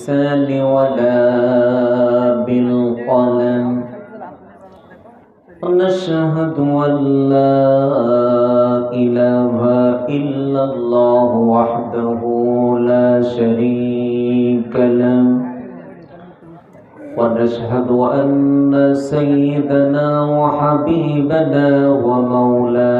باللسان ولا بالقلم. ونشهد أن لا إله إلا الله وحده لا شريك له. ونشهد أن سيدنا وحبيبنا ومولانا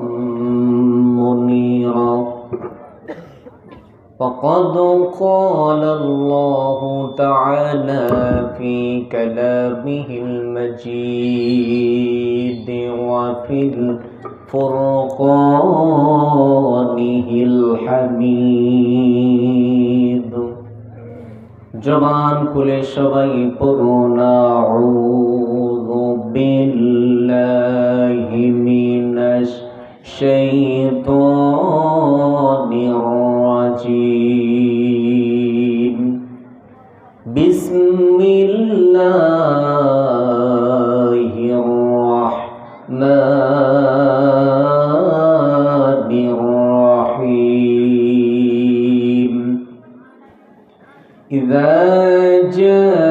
فقد قال الله تعالى في كلامه المجيد وفي فرقانه الحميد جبان كل شبي برنا أعوذ بالله من الشيطان الرجيم الرجيم بسم الله الرحمن الرحيم إذا جاء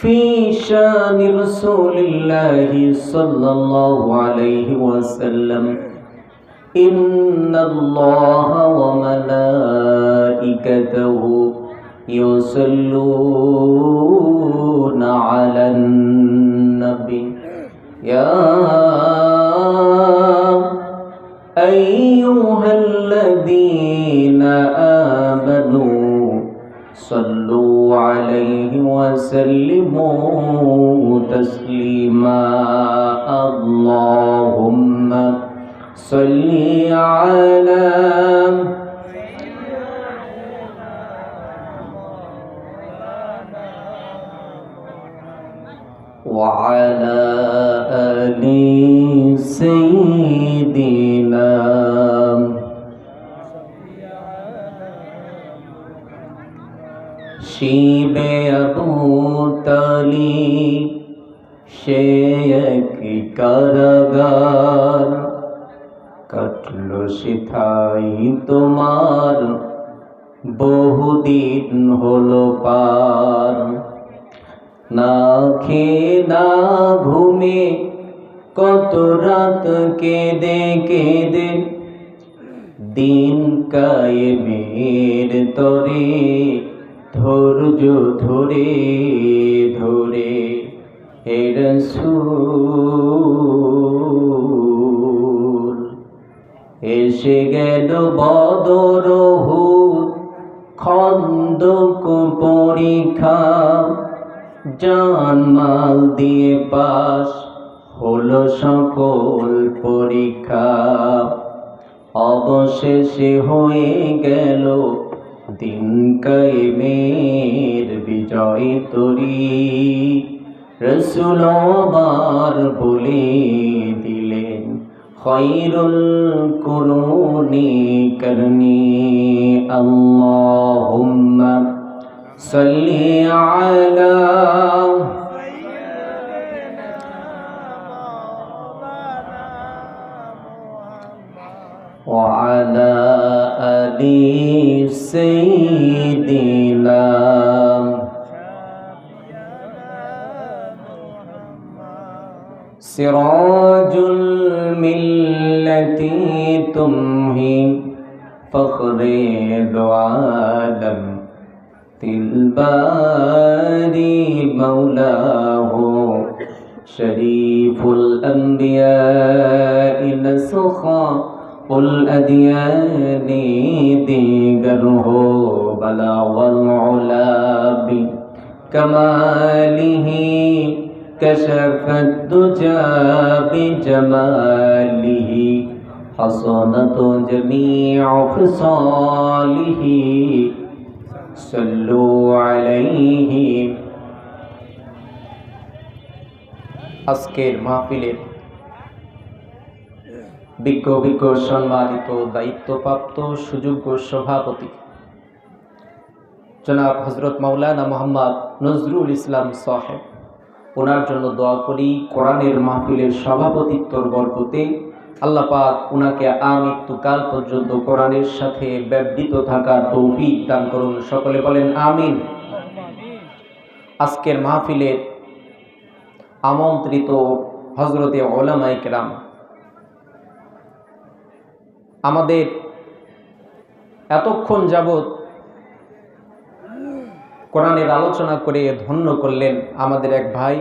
في شان رسول الله صلى الله عليه وسلم. إن الله وملائكته يصلون على النبي. يا সে এক কারাগার কাটল সিথাই তোমার বহুদিন হলো পার না খেয়ে না ঘুমে কত রাত কেঁদে কেঁদে দিন কায়েমের তরে ধৈর্য ধরে ধরে রসূল এসে গেল বদর হুদ খন্দক পরীক্ষা, জানমাল দিয়ে পাশ হলো সকল পরীক্ষা। অবশেষে হয়ে গেল দিন কায়েমের বিজয় তরি। রসুল আবার বলে দিলেন خير القرون كرني اللهم صل على وعلى آل سيدنا سراج الملة تمهي فخر دو عالم تلباری مولا ہو شریف الانبیاء نسخا الادیان دیگر بلا والعلا بکمالہ كشف الدجى بجماله حصنت جميع خصاله صلوا عليه আজকের মাহফিলের বিজ্ঞ বিজ্ঞ সম্মানিত দায়িত্বপ্রাপ্ত সুযোগ্য সভাপতি জনাব হজরত মাওলানা মোহাম্মদ নজরুল ইসলাম সাহেব ওনার জন্য দোয়া করি, কোরআনের মাহফিলের সভাপতিত্বর বরকতে আল্লাহ পাক ওনাকে আমৃত্যুকাল পর্যন্ত কোরআনের সাথে ব্যবহৃত থাকার তৌফিক দান করুন। সকলে বলেন আমিন। আজকের মাহফিলের আমন্ত্রিত হজরতে ওলামাইকরাম আমাদের এতক্ষণ যাবৎ কোরআনের আলোচনা করে ধন্য করলেন আমাদের এক ভাই।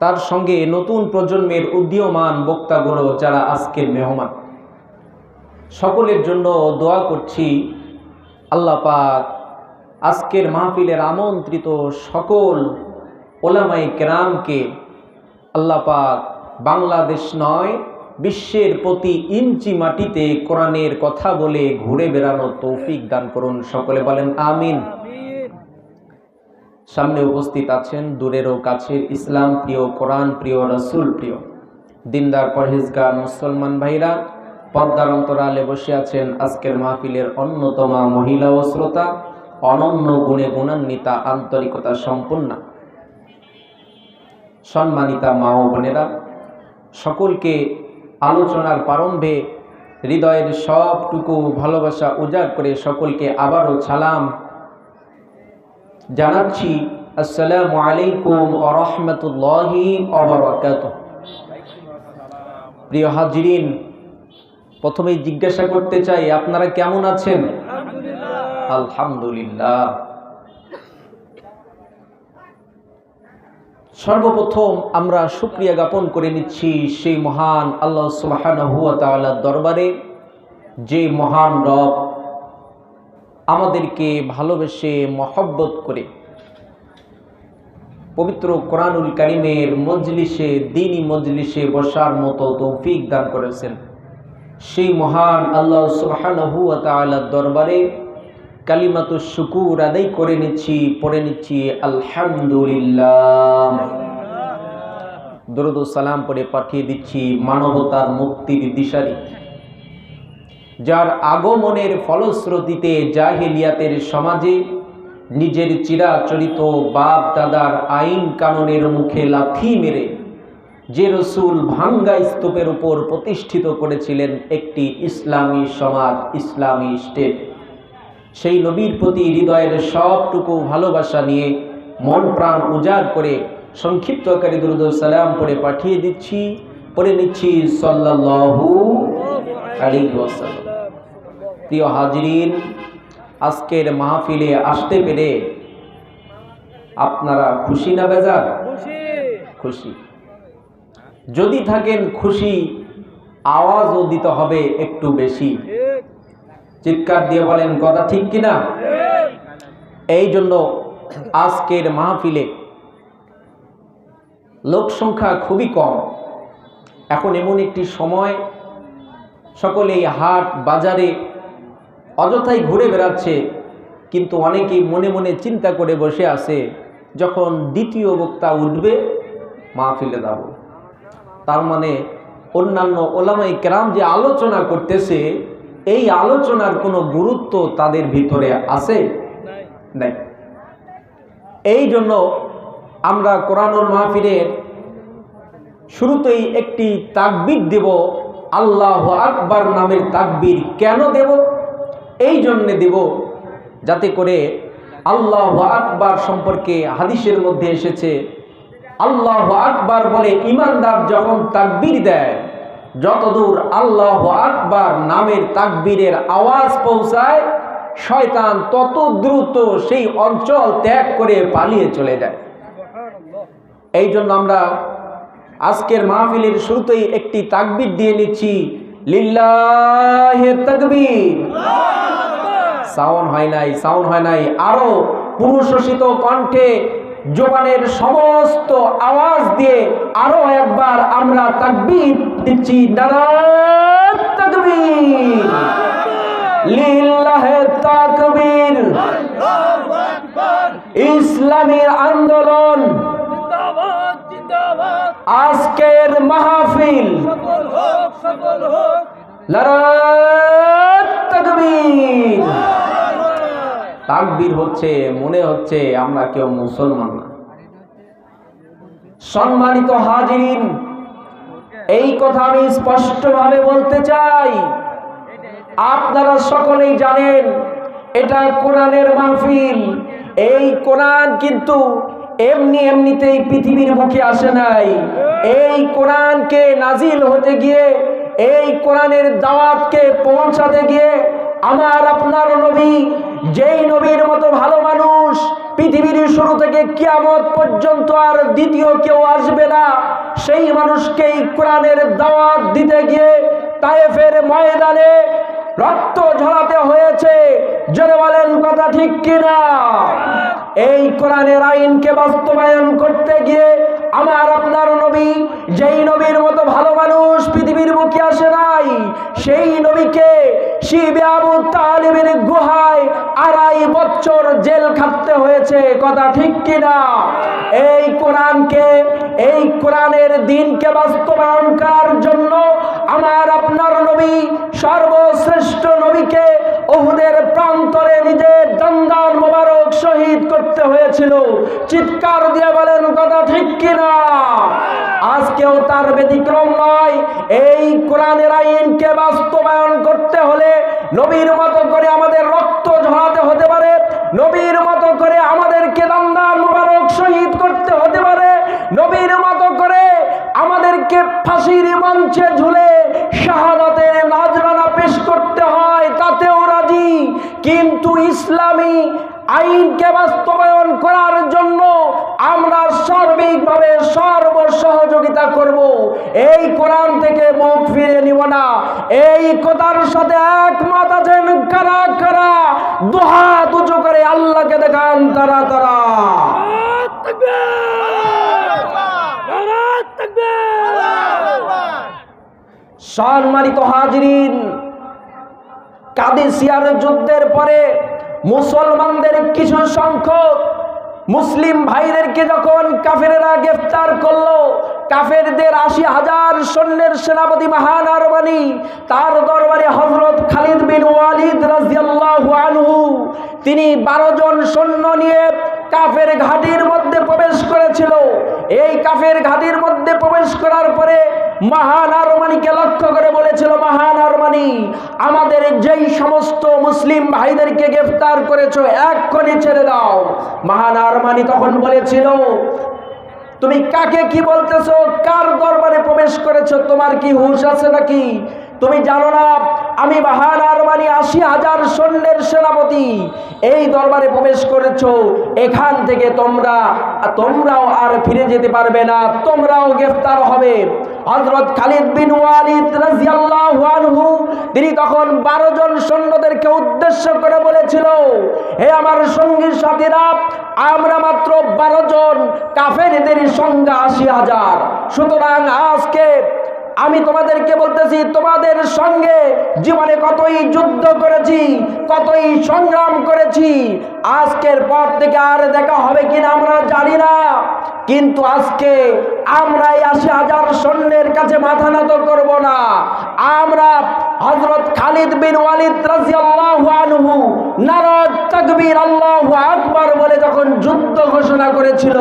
তার সঙ্গে নতুন প্রজন্মের উদীয়মান বক্তাগুলো যারা আজকের মেহমান। সকলের জন্য দোয়া করছি, আল্লাহ পাক আজকের মাহফিলের আমন্ত্রিত সকল ওলামাই কেরামকে, আল্লাহ পাক বাংলাদেশ নয় বিশ্বের প্রতি ইঞ্চি মাটিতে কোরআনের কথা বলে ঘুরে বেড়ানোর তৌফিক দান করুন। সকলে বলেন আমিন। সামনে উপস্থিত আছেন দূরেরও কাছের ইসলাম প্রিয়, কোরআন প্রিয়, রসুল প্রিয়, দিনদার, পরহেজগার, মুসলমান ভাইরা পদ্মার অন্তরালে বসে আছেন আজকের মাহফিলের অন্যতমা মহিলা ও শ্রোতা, অনন্য গুণে গুণান্বিতা, আন্তরিকতা সম্পন্না। সম্মানিতা মা ও বোনেরা, সকলকে আলোচনার প্রারম্ভে হৃদয়ের সবটুকু ভালোবাসা উজাড় করে সকলকে আবারও সালাম জানাচ্ছি আসসালামু আলাইকুম আরহামতুল্লাহি অবরাকাত প্রিয় হাজিরিন প্রথমেই জিজ্ঞাসা করতে চাই আপনারা কেমন আছেন? আলহামদুলিল্লাহ। সর্বপ্রথম আমরা সুক্রিয়া জ্ঞাপন করে নিচ্ছি সেই মহান আল্লাহ সুবাহানহুয়ার দরবারে, যে মহান রব আমাদেরকে ভালোবেসে মহব্বত করে পবিত্র কোরআনুল কারিমের মজলিসে দিনই মজলিসে বসার মতো তৌফিক দান করেছেন। সেই মহান আল্লাহ সুবাহানহুয়ার দরবারে কালিমাত শুকুর আদায় করে নিচ্ছি, পড়ে নিচ্ছি, আলহামদুলিল্লাহ। দরুদ সালাম পড়ে পাঠিয়ে দিচ্ছি মানবতার মুক্তির দিশারি। যার আগমনের ফলশ্রুতিতে জাহেলিয়াতের সমাজে নিজের চিরাচরিত বাপ দাদার আইন কানুনের মুখে লাথি মেরে যে রসুল ভাঙ্গা স্তূপের উপর প্রতিষ্ঠিত করেছিলেন একটি ইসলামী সমাজ, ইসলামী স্টেট। সেই নবীর প্রতি হৃদয়ের সবটুকু ভালোবাসা নিয়ে মন প্রাণ উজাড় করে সংক্ষিপ্ত আকারে দুরুদ সালাম পড়ে পাঠিয়ে দিচ্ছি পড়ে নিচ্ছি সাল্লাহু ওয়াসাল্লাম। প্রিয় হাজিরিন আজকের মাহফিলে আসতে পেরে আপনারা খুশি না বেজার? খুশি। যদি থাকেন খুশি আওয়াজও দিতে হবে একটু বেশি। চিৎকার দিয়ে বলেন, কথা ঠিক কিনা? এই জন্য আজকের মাহফিলে লোক সংখ্যা খুবই কম। এখন এমন একটি সময়, সকলেই হাট বাজারে অযথাই ঘুরে বেড়াচ্ছে, কিন্তু অনেকেই মনে মনে চিন্তা করে বসে আছে, যখন দ্বিতীয় বক্তা উঠবে, মাহফিলে যাব। তার মানে অন্যান্য ওলামাই কেরাম যে আলোচনা করতেছে এই আলোচনার কোনো গুরুত্ব তাদের ভিতরে আছে? নাই। এই জন্য আমরা কোরআনুল মাহফিলের শুরুতেই একটি তাকবির দেব, আল্লাহ আকবার নামের তাকবির কেন দেব? এই জন্যে দেব যাতে করে আল্লাহ আকবার সম্পর্কে হাদিসের মধ্যে এসেছে, আল্লাহ আকবার বলে ইমানদার যখন তাকবির দেয় যতদূর আল্লাহ আকবার নামের তাকবীরের আওয়াজ পৌঁছায় শয়তান তত দ্রুত সেই অঞ্চল ত্যাগ করে পালিয়ে চলে যায়। এই জন্য আমরা আজকের মাহফিলের শুরুতেই একটি তাকবির দিয়ে নিচ্ছি লিল্লাহে তাকবীর। সাউন্ড হয় নাই সাউন্ড হয় নাই আরও পুরুষোষিত কণ্ঠে জোবানের সমস্ত আওয়াজ দিয়ে আরও একবার আমরা তাকবীর দিচ্ছি, নারায়ণ তাকবীর। লিল্লাহে তাকবীর। ইসলামীর আন্দোলন। আজকের মাহফিল। হোক নারায়ণ তাকবীর। তাকবীর হচ্ছে, মনে হচ্ছে আমরা কেউ মুসলমান না। সম্মানিত হাজিরিন, এই কথা আমি স্পষ্টভাবে বলতে চাই। আপনারা সকলেই জানেন, এটা কোরআনের মাহফিল। এই কোরআন কিন্তু এমনি এমনিতেই পৃথিবীর মুখে আসে নাই। এই কোরআনকে নাজিল হতে গিয়ে, এই কোরআনের দাওয়াতকে পৌঁছাতে গিয়ে, আমার আপনার নবী যেই নবীর মতো ভালো মানুষ পৃথিবীর শুরু থেকে কিয়ামত পর্যন্ত আর দ্বিতীয় কেউ আসবে না, সেই মানুষকেই কোরআনের দাওয়াত দিতে গিয়ে তায়েফের ময়দানে রক্ত ঝরাতে হয়েছে। জোরে বলেন কথা ঠিক কিনা? এই কোরআনের আইনকে বাস্তবায়ন করতে গিয়ে আমার আপনার নবী, যেই নবীর মতো ভালো মানুষ পৃথিবীর মুখে আসে নাই, সেই নবীকে শিবে আবু তালিবের গুহায় আড়াই বছর জেল খাটতে হয়েছে। কথা ঠিক কিনা? এই কোরআনকে, এই কোরআনের দিনকে বাস্তবায়ন করার জন্য আমার আপনার নবী, সর্বশ্রেষ্ঠ নবীকে ওহুদের প্রান্তরে নিজের দন্দান মোবারক শহীদ করতে হয়েছিল। চিৎকার দিয়ে বলেন, কথা ঠিক কিনা? আজকেও তার ব্যতিক্রম নয়। এই কোরআনের আইনকে বাস্তবায়ন করতে হলে নবীর মতো করে আমাদের রক্ত ঝরাতে হতে পারে। নবীর মতো করে আমাদেরকে দন্দান মোবারক শহীদ করতে হতে পারে। নবীর আমাদেরকে ফাঁসির মঞ্চে ঝুলে শাহাদাতের নাজরানা পেশ করতে হয়, তাতেও রাজি। কিন্তু ইসলামী আইনকে বাস্তবায়ন করার জন্য আমরা সার্বিকভাবে সর্ব সহযোগিতা করব। এই কোরআন থেকে মুখ ফিরে নিব না। এই কথার সাথে একমত আছেন কারা কারা? দুহাত উঁচু করে আল্লাহকে দেখান তারা তারা। সম্মানিত হাজরিন কাদেসিয়ার যুদ্ধের পরে মুসলমানদের কিছু সংখ্যক মুসলিম ভাইদেরকে যখন কাফেরেরা গ্রেফতার করল কাফেরদের আশি হাজার সৈন্যের সেনাপতি মহান আরমানি তার দরবারে হজরত খালিদ বিন ওয়ালিদ রাজিয়াল্লাহু আনহু তিনি বারো জন সৈন্য নিয়ে কাফের ঘাটির মধ্যে প্রবেশ করেছিল। এই কাফের ঘাটির মধ্যে প্রবেশ করার পরে মহান আরমানিকে লক্ষ্য করে বলেছিল, মহান আরমানি, আমাদের যেই সমস্ত মুসলিম ভাইদেরকে গ্রেফতার করেছ এক্ষণে ছেড়ে দাও। মহান আরমানি তখন বলেছিল, তুমি কাকে কি বলতেছো? কার দরবারে প্রবেশ করেছ? তোমার কি হুঁশ আছে নাকি? তুমি জানো না, আমি বাহার আরমানি আশি হাজার সৈন্যের সেনাপতি। এই দরবারে প্রবেশ করেছ, এখান থেকে তোমরা, তোমরাও আর ফিরে যেতে পারবে না, তোমরাও গ্রেফতার হবে। হজরত খালিদ বিন ওয়ালিদ রাজিয়াল্লাহু আনহু, তিনি তখন বারো জন সৈন্যদেরকে উদ্দেশ্য করে বলেছিল, হে আমার সঙ্গী সাথীরা, আমরা মাত্র বারো জন কাফেরদের সংখ্যা আশি হাজার। সুতরাং আজকে আমি তোমাদেরকে বলতেছি, তোমাদের সঙ্গে জীবনে কতই যুদ্ধ করেছি, কতই সংগ্রাম করেছি, আজকের পর থেকে আর দেখা হবে কিনা আমরা জানি না। কিন্তু আজকে আমরা এই আশি হাজার সৈন্যের কাছে মাথা নত করব না। আমরা হযরত খালিদ বিন ওয়ালিদ রাদিয়াল্লাহু আনহু নারাত তাকবীর আল্লাহু আকবার বলে যখন যুদ্ধ ঘোষণা করেছিল,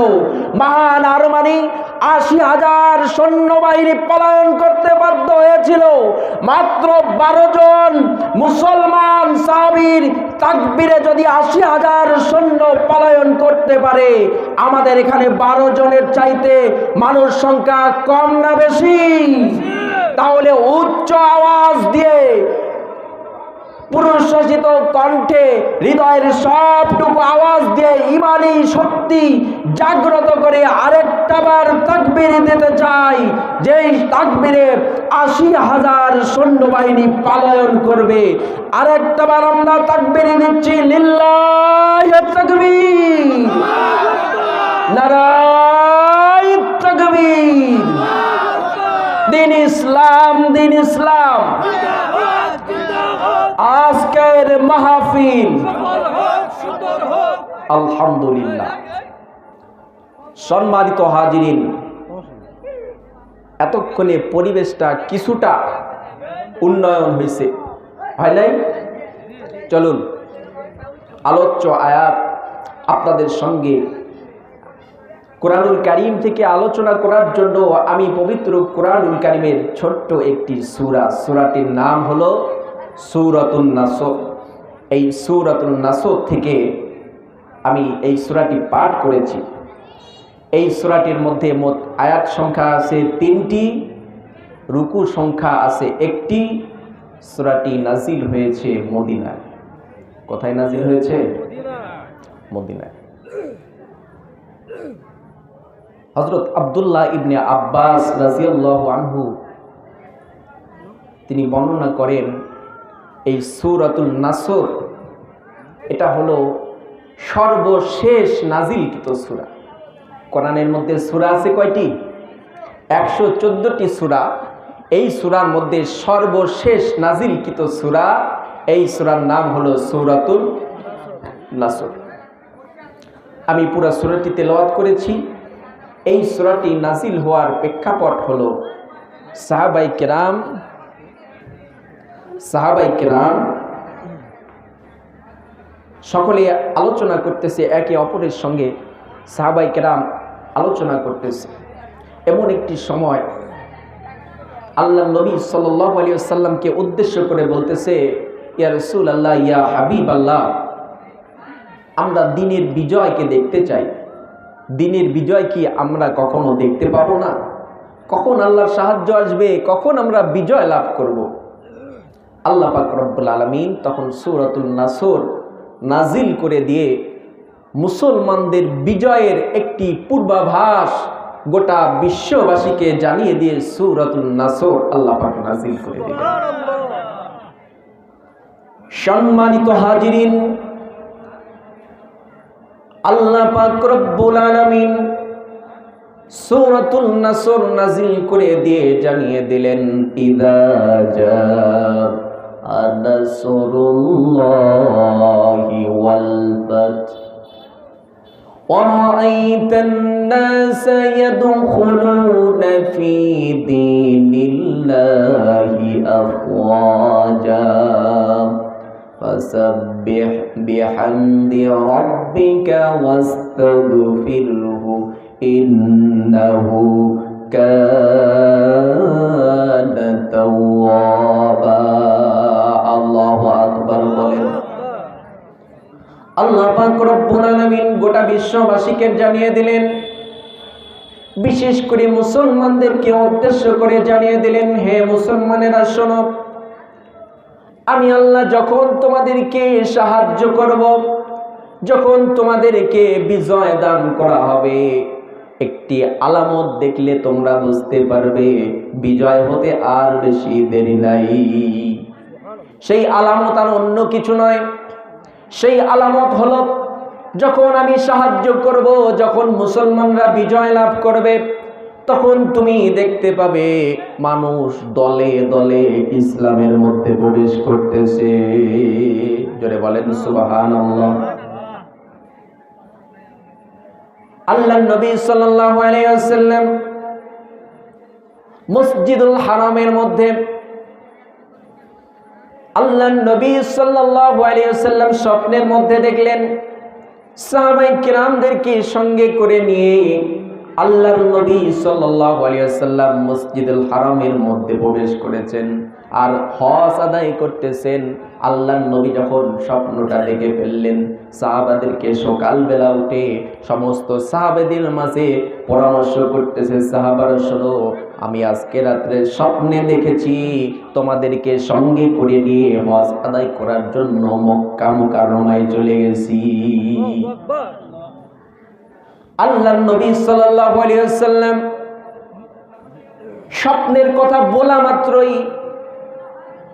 মহান আরমানি আশি হাজার সৈন্যবাহিনী পলায়ন করতে বাধ্য হয়েছিল। মাত্র বারো জন মুসলমান সাহাবীর তাকবীরে যদি আশি হাজার সৈন্য পলায়ন করতে পারে, আমাদের এখানে বারো জনের চাইতে মানুষ সংখ্যা কম না বেশি? তাহলে উচ্চ আওয়াজ দিয়ে পুরুষাসিত কণ্ঠে হৃদয়ের সবটুকু আওয়াজ দিয়ে ইমানি শক্তি জাগ্রত করে আরেকটা বার তাকবির দিতে চাই। যেই তাকবিরে আশি হাজার সৈন্যবাহিনী পালায়ন করবে। আরেকটা বার আমরা তাকবির দিচ্ছি, লিল্লাহ তাকবীর। নারায় দিন ইসলাম দিন ইসলাম। আজকের মাহফিল। আলহামদুলিল্লাহ। সম্মানিত হাজিরিন, এতক্ষণে পরিবেশটা কিছুটা উন্নয়ন হয়েছে। হয় নাই? চলুন, আলোচ্য আয়াত আপনাদের সঙ্গে কোরআনুল কারিম থেকে আলোচনা করার জন্য আমি পবিত্র কোরআনুল কারিমের ছোট্ট একটি সূরা, সূরাটির নাম হলো সূরাতুন নাসর। এই সূরাতুন নাসর থেকে আমি এই সূরাটি পাঠ করেছি। এই সূরাটির মধ্যে মোট আয়াত সংখ্যা আছে তিনটি, রুকু সংখ্যা আছে একটি। সূরাটি নাজিল হয়েছে মদিনায়। কোথায় নাজিল হয়েছে? মদিনায়। হজরত আবদুল্লাহ ইবনে আব্বাস রাজিয়াল্লাহু আনহু, তিনি বর্ণনা করেন, এই সূরাতুল নাসর, এটা হলো সর্বশেষ নাজিলকৃত সূরা। কোরআনের মধ্যে সূরা আছে কয়টি? একশো চোদ্দোটি সূরা। এই সূরার মধ্যে সর্বশেষ নাজিলকৃত সূরা, এই সূরার নাম হলো সূরাতুল নাসর। আমি পুরা সূরাটি তেলাওয়াত করেছি। এই সূরাটি নাসিল হওয়ার প্রেক্ষাপট হলো সাহাবাই কেরাম সাহাবাই কেরাম সকলে আলোচনা করতেছে, একে অপরের সঙ্গে সাহাবাই কেরাম আলোচনা করতেছে। এমন একটি সময় আল্লাহ নবী সাল্লাহ আলী সাল্লামকে উদ্দেশ্য করে বলতেছে, ইয়া রসুল আল্লাহ ইয়া হাবিব আল্লাহ আমরা দিনের বিজয়কে দেখতে চাই। দিনের বিজয় কি আমরা কখনো দেখতে পাবো না? কখন আল্লাহর সাহায্য আসবে? কখন আমরা বিজয় লাভ করব। আল্লাহ পাক রব্বুল আলমিন তখন সুরাতুল নাসর নাজিল করে দিয়ে মুসলমানদের বিজয়ের একটি পূর্বাভাস গোটা বিশ্ববাসীকে জানিয়ে দিয়ে সুরাতুল নাসর আল্লাহ পাক নাজিল করে দিলেন। সম্মানিত হাজিরিন আল্লাহ পাক রব্বুল আলামিন সূরাতুল নাসর নাজিল করে দিয়ে জানিয়ে দিলেন ইদা জা আনাসরুল্লাহি ওয়াল ফাত ورأيت الناس يدخلون في دين الله أفواجا فسبح بحمد ربك واستغفره إنه كان توابا الله أكبر বলেন আল্লাহ পাক রব্বুল আলামিন গোটা বিশ্ববাসীকে জানিয়ে দিলেন বিশেষ করে মুসলমানদেরকে উদ্দেশ্য করে জানিয়ে দিলেন হে মুসলমানেরা শোনো আমি আল্লাহ যখন তোমাদেরকে সাহায্য করব, যখন তোমাদেরকে বিজয় দান করা হবে, একটি আলামত দেখলে তোমরা বুঝতে পারবে, বিজয় হতে আর বেশি দেরি নাই। সেই আলামত আর অন্য কিছু নয়। সেই আলামত হল, যখন আমি সাহায্য করব, যখন মুসলমানরা বিজয় লাভ করবে তখন তুমি দেখতে পাবে মানুষ দলে দলে ইসলামের মধ্যে প্রবেশ করতেছে। জোরে বলেন সুবাহান আল্লাহ নবী ওয়াসাল্লাম মসজিদুল হারামের মধ্যে আল্লাহ নবী ওয়াসাল্লাম স্বপ্নের মধ্যে দেখলেন, সাহাবাই কিরামদেরকে সঙ্গে করে নিয়ে আল্লাহর নবী সাল্লাল্লাহু আলাইহি ওয়াসাল্লাম মসজিদুল হারামের মধ্যে প্রবেশ করেছেন আর হজ আদায় করতেছেন। আল্লাহর নবী যখন স্বপ্নটা দেখে ফেললেন, সাহাবাদেরকে সকালবেলা উঠে সমস্ত সাহাবেদের মাঝে পরামর্শ করতেছে, সাহাবারা, শোনো, আমি আজকে রাত্রে স্বপ্নে দেখেছি তোমাদেরকে সঙ্গে করে নিয়ে হজ আদায় করার জন্য মক্কা মুকাররমায় চলে গেছি। আল্লাহ নবী ওয়াসাল্লাম স্বপ্নের কথা বলা মাত্রই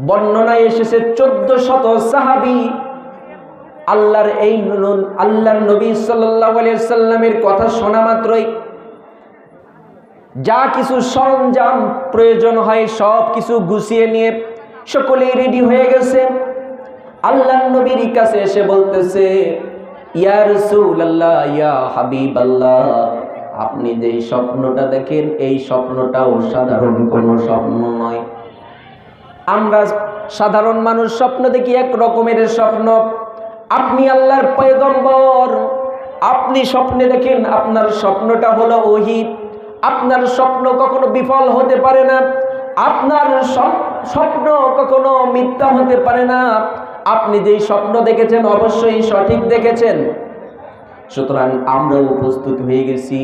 বর্ণনায় এসেছে চোদ্দ শত সাহাবি। আল্লাহর এই আল্লাহর নবী সাল্লাল্লাহু আলাইহি সাল্লামের কথা শোনা মাত্রই। যা কিছু সরঞ্জাম প্রয়োজন হয় সব কিছু গুছিয়ে নিয়ে সকলেই রেডি হয়ে গেছে। আল্লাহ নবীর কাছে এসে বলতেছে ইয়া রাসূলুল্লাহ, ইয়া হাবিবাল্লাহ, আপনি যে স্বপ্নটা দেখেন, এই স্বপ্নটাও সাধারণ কোনো স্বপ্ন নয়। আমরা সাধারণ মানুষ স্বপ্ন দেখি এক রকমের স্বপ্ন। আপনি আল্লাহর পয়গম্বর, আপনি স্বপ্নে দেখেন আপনার স্বপ্নটা হলো ওহি। আপনার স্বপ্ন কখনো বিফল হতে পারে না। আপনার স্বপ্ন কখনো মিথ্যা হতে পারে না। আপনি যেই স্বপ্ন দেখেছেন, অবশ্যই সঠিক দেখেছেন। সুতরাং আমরাও প্রস্তুত হয়ে গেছি।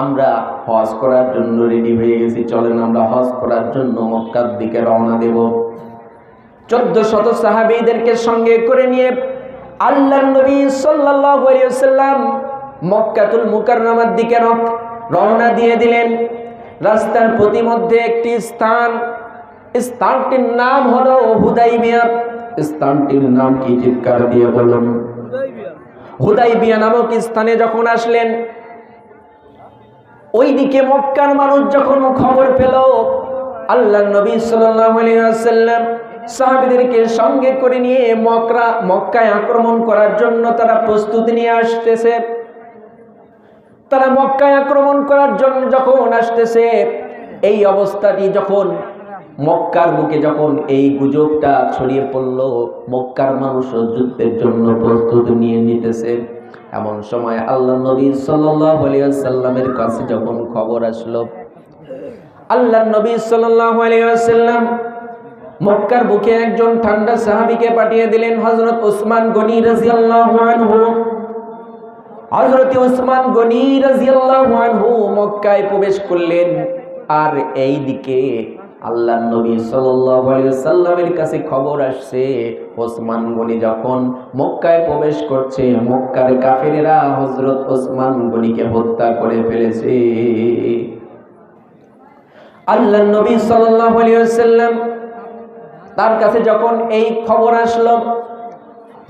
আমরা হজ করার জন্য রেডি হয়ে গেছি। চলেন আমরা হজ করার জন্য মক্কার দিকে রওনা দেব। চোদ্দ শত সাহাবীদেরকে সঙ্গে করে নিয়ে আল্লাহ নবী ওয়াসাল্লাম মক্কাতুল মুকাররমার দিকে রওনা দিয়ে দিলেন। রাস্তার প্রতিমধ্যে একটি স্থান। স্থানটির নাম হলো হুদাইবিয়া। স্থানটির নাম কি? চিৎকার দিয়ে বলুন। হুদাইবিয়া নামক স্থানে যখন আসলেন, ওইদিকে মক্কার মানুষ যখন খবর পেল, আল্লাহ নবী আলাইহি ওয়াসাল্লাম সঙ্গে করে নিয়ে মকরা মক্কায় আক্রমণ করার জন্য তারা প্রস্তুতি নিয়ে আসতেছে। তারা মক্কায় আক্রমণ করার জন্য যখন আসতেছে, এই অবস্থাটি যখন মক্কার বুকে যখন এই গুজবটা ছড়িয়ে পড়ল, মক্কার মানুষও যুদ্ধের জন্য প্রস্তুতি নিয়ে নিতেছে। এমন সময় আল্লাহ নবী ওয়াসাল্লামের কাছে যখন খবর আসলো আল্লাহ নবী আলাইহি মক্কার বুকে একজন ঠান্ডা সাহাবীকে পাঠিয়ে দিলেন হজরত ওসমান গনি রাদিয়াল্লাহু আনহু। হযরত ওসমান গনি রাদিয়াল্লাহু আনহু মক্কায় প্রবেশ করলেন, আর এই দিকে আল্লাহ নবী আলাইহি কাছে খবর আসছে, ওসমান গনি যখন মক্কায় প্রবেশ করছে, মক্কার কাফেরেরা হজরত ওসমান গনিকে হত্যা করে ফেলেছে। আল্লাহ নবী আলাইহি তার কাছে যখন এই খবর আসলো,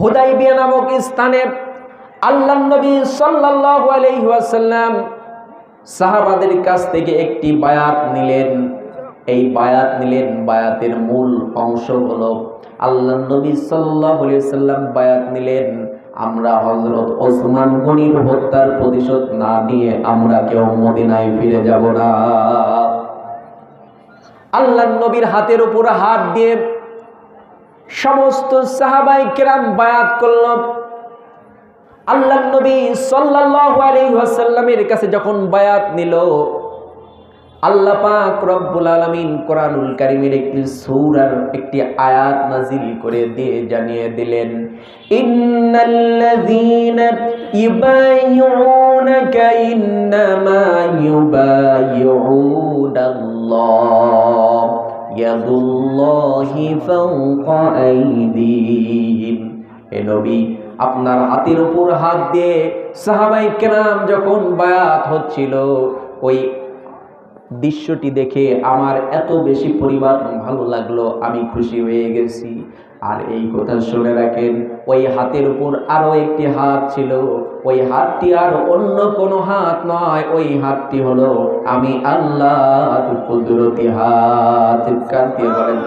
হুদাইবিয়া নামক স্থানে আল্লাহ নবী সাল্লাল্লাহু আলাইহি ওয়াসাল্লাম সাহাবাদের কাছ থেকে একটি বায়াত নিলেন। এই বায়াত নিলেন বায়াতের মূল অংশ হলো আল্লাহ নবী সাল্লাল্লাহু আলাইহি ওয়াসাল্লাম বায়াত নিলেন, আমরা হযরত ওসমান গনির হত্যার প্রতিশোধ না নিয়ে আমরা কেউ মদিনায় ফিরে যাব না। আল্লাহ নবীর হাতের উপর হাত দিয়ে সমস্ত সাহাবাই কেরাম বায়াত করল। আল্লাহ নবী সাল্লাল্লাহু আলাইহি ওয়াসাল্লামের কাছে যখন বায়াত নিল আল্লাহ পাক রব্বুল আলামিন কোরআনুল কারীমের একটি একটি আয়াত নাজিল করে দিয়ে জানিয়ে দিলেন আপনার হাতের উপর হাত দিয়ে সাহাবাই কেরাম যখন বায়াত হচ্ছিল, ওই দৃশ্যটি দেখে আমার এত বেশি পরিমাণ ভালো লাগল, আমি খুশি হয়ে গেছি। আর এই কথা শুনে রাখেন, ওই হাতের উপর আরও একটি হাত ছিল, ওই হাতটি আর অন্য কোনো হাত নয়, ওই হাতটি হলো আমি আল্লাহ কুদরতি হাত। দিয়ে বলেন